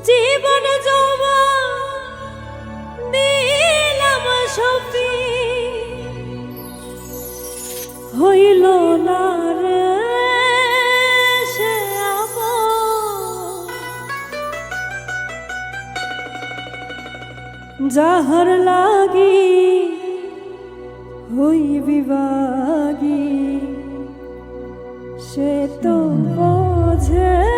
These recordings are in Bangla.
জীবন জমা দিলাম সফি। হইল না রে যাহার লাগি হই বিভাগী সে তো বোঝে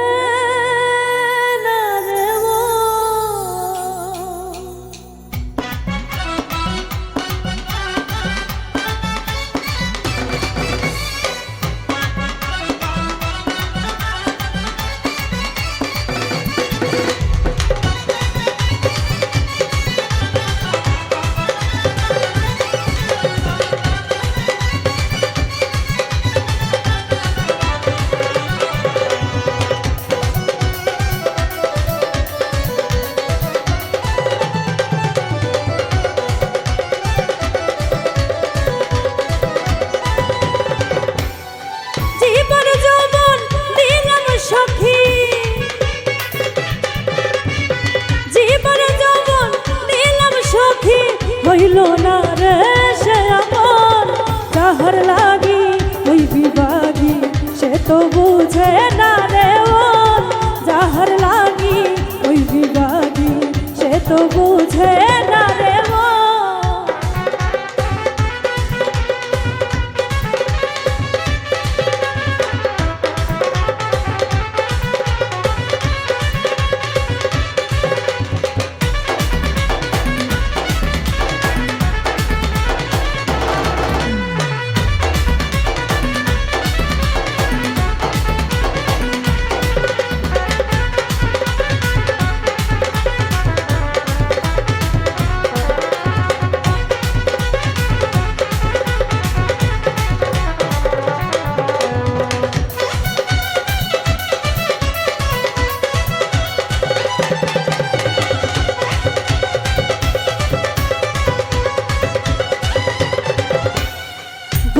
লাগি ওই বিভাগী সে তো বুঝে না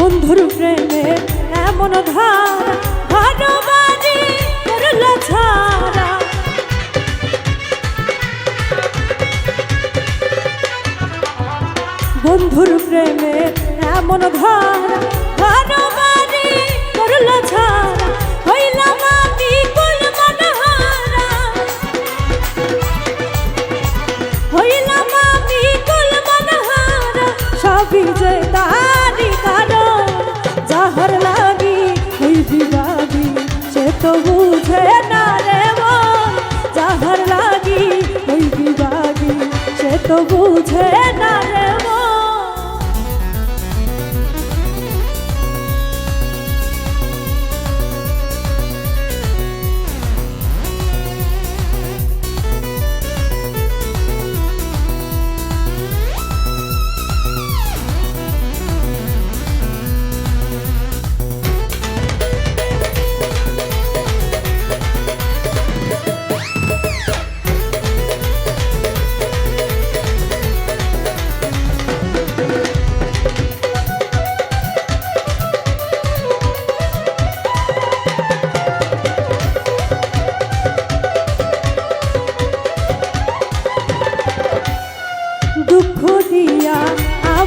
বন্ধুর প্রেমে এমন ধার ভালোবাজি ছাড়া বন্ধুর প্রেমে এমন ধার ভালোবাজি করল ছাড়া তো বুঝে না রে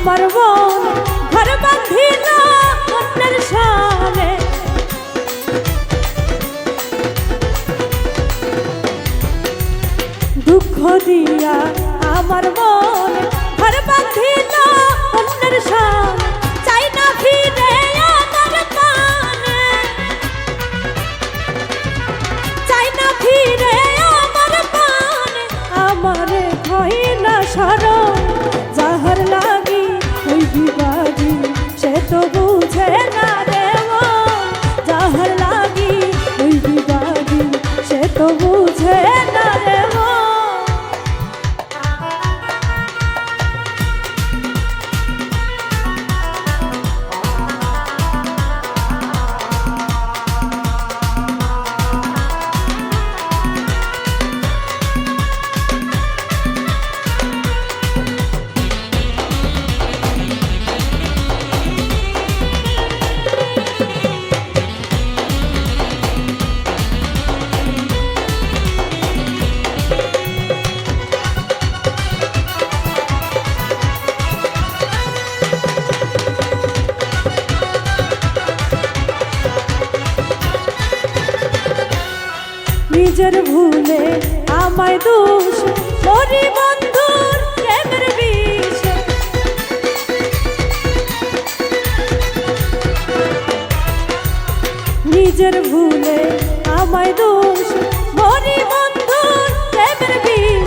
আমার মন ঘর বাঁধিল আপনার সামনে দুঃখ দিয়া আমার মন, ঘর বাঁধিল অন্যের সামনে চাই না ফিরে বুঝে না রে মন। নিজের ভুলে আমায় দোষ, হরি বন্ধুর প্রেমের বিষ। নিজের ভুলে আমায় দোষ, হরি বন্ধুর প্রেমের বিষ।